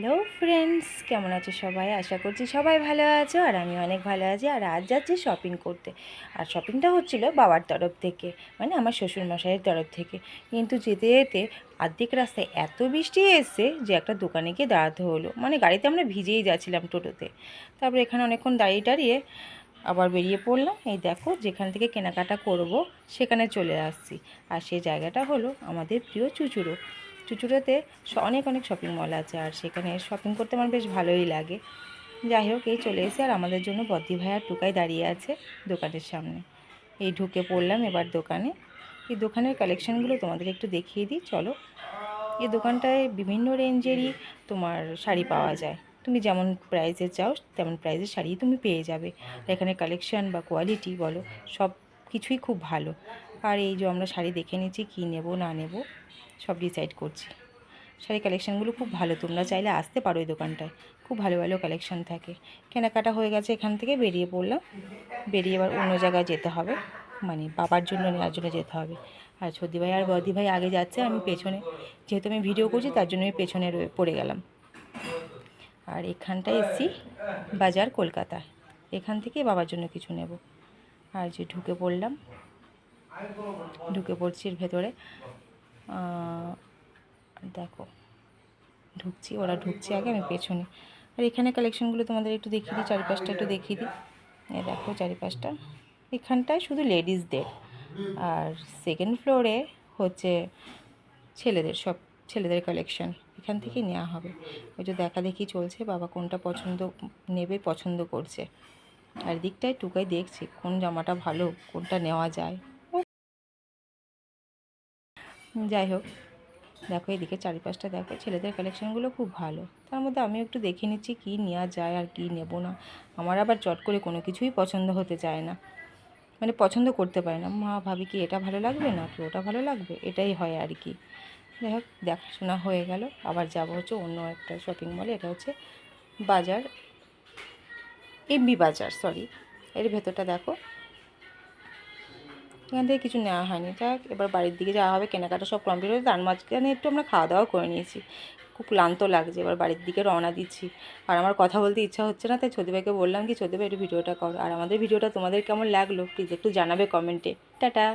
Hello friends, কেমন আছো সবাই? আশা করছি সবাই ভালো আছো আর আমি অনেক ভালো আছি। আর আজ যাচ্ছি শপিং করতে। আর শপিংটা হচ্ছিল বাবার তরফ থেকে মানে আমার শ্বশুর মশাইয়ের তরফ থেকে। কিন্তু যেতে যেতে আর্ধেক রাস্তায় এত বৃষ্টি এসছে যে একটা দোকানে গিয়ে দাঁড়াতে হলো। মানে গাড়িতে আমরা ভিজেই যাচ্ছিলাম টোটোতে। তারপরে এখানে অনেকক্ষণ দাঁড়িয়ে দাঁড়িয়ে আবার বেরিয়ে পড়লাম। এই দেখো যেখান থেকে কেনাকাটা করব সেখানে চলে আসছি। আর সেই জায়গাটা হলো আমাদের প্রিয় চুচুড়ো। চুচুড়োতে অনেক অনেক শপিং মল আছে আর সেখানে শপিং করতে আমার বেশ ভালোই লাগে। যাই হোক, এই চলে এসে আর আমাদের জন্য বদ্দি ভাই আর টুকাই দাঁড়িয়ে আছে দোকানের সামনে। এই ঢুকে পড়লাম এবার দোকানে। এই দোকানের কালেকশানগুলো তোমাদের একটু দেখিয়ে দিই, চলো। এই দোকানটায় বিভিন্ন রেঞ্জেরই তোমার শাড়ি পাওয়া যায়। তুমি যেমন প্রাইসে চাও, তেমন প্রাইসের শাড়ি তুমি পেয়ে যাবে। এখানে কালেকশান বা কোয়ালিটি বলো সব কিছুই খুব ভালো। আর এই যে আমরা শাড়ি দেখে নিচ্ছি, কী নেব, না নেব, সব ডিসাইড করছি। শাড়ি কালেকশানগুলো খুব ভালো, তোমরা চাইলে আসতে পারো এই দোকানটায়। খুব ভালো ভালো কালেকশান থাকে। কেনাকাটা হয়ে গেছে এখান থেকে, বেরিয়ে পড়লাম। বেরিয়ে এবার অন্য জায়গায় যেতে হবে। মানে বাবার জন্য, নেওয়ার জন্য যেতে হবে। আর সর্দি ভাই আর বদি ভাই আগে যাচ্ছে আমি পেছনে। যেহেতু আমি ভিডিও করছি, তার জন্য আমি পেছনে পড়ে গেলাম। আর এখানটায় এসছি বাজার কলকাতা এখান থেকে বাবার জন্য কিছু নেব। আর যে ঢুকে পড়লাম ঢুকে পড়ছি এর ভেতরে। দেখো, ঢুকছি, ওরা ঢুকছে আগে, আমি পেছনে। আর এখানে কালেকশনগুলো তোমাদের একটু দেখিয়ে দিই, চারিপাশটা একটু দেখিয়ে দিই। এই দেখো চারিপাশটা। এখানটায় শুধু লেডিসদের আর সেকেন্ড ফ্লোরে হচ্ছে ছেলেদের সব, ছেলেদের কালেকশন এখান থেকেই নেওয়া হবে। ওই যে দেখা দেখি চলছে, বাবা কোনটা পছন্দ, নেবে, পছন্দ করছে। আর দিকটায় টুকাই দেখছি কোন জামাটা ভালো, কোনটা নেওয়া যায়। যাই হোক, দেখো এদিকে চারিপাশটা দেখো, ছেলেদের কালেকশনগুলো খুব ভালো। তার মধ্যে আমি একটু দেখে নিচ্ছি কী নেওয়া যায় আর কী নেব না। আমার আবার চট করে কোনো কিছুই পছন্দ হতে চায় না। মানে পছন্দ করতে পারে না। মা, ভাবি কি এটা ভালো লাগবে না কি ওটা ভালো লাগবে? এটাই হয় আর কি। যাই হোক, দেখাশোনা হয়ে গেল। আবার যাব হচ্ছে অন্য একটা শপিং মলে এটা হচ্ছে বাজার এমবি বাজার সরি এর ভেতরটা দেখো। এখান থেকে কিছু নেওয়া হয়নি। যাক, এবার বাড়ির দিকে যাওয়া হবে, কেনাকাটা সব কমপ্লিট হয়ে তার মাঝখানে একটু আমরা খাওয়া দাওয়া করে নিয়েছি। খুব ক্লান্ত লাগছে, এবার বাড়ির দিকে রওনা দিচ্ছি। আর আমার কথা বলতে ইচ্ছা হচ্ছে না, তাই ছোটো বললাম কি ভাই, একটু ভিডিওটা করো। আর আমাদের ভিডিওটা তোমাদের কেমন লাগল প্লিজ একটু জানাবে কমেন্টে। টাটা!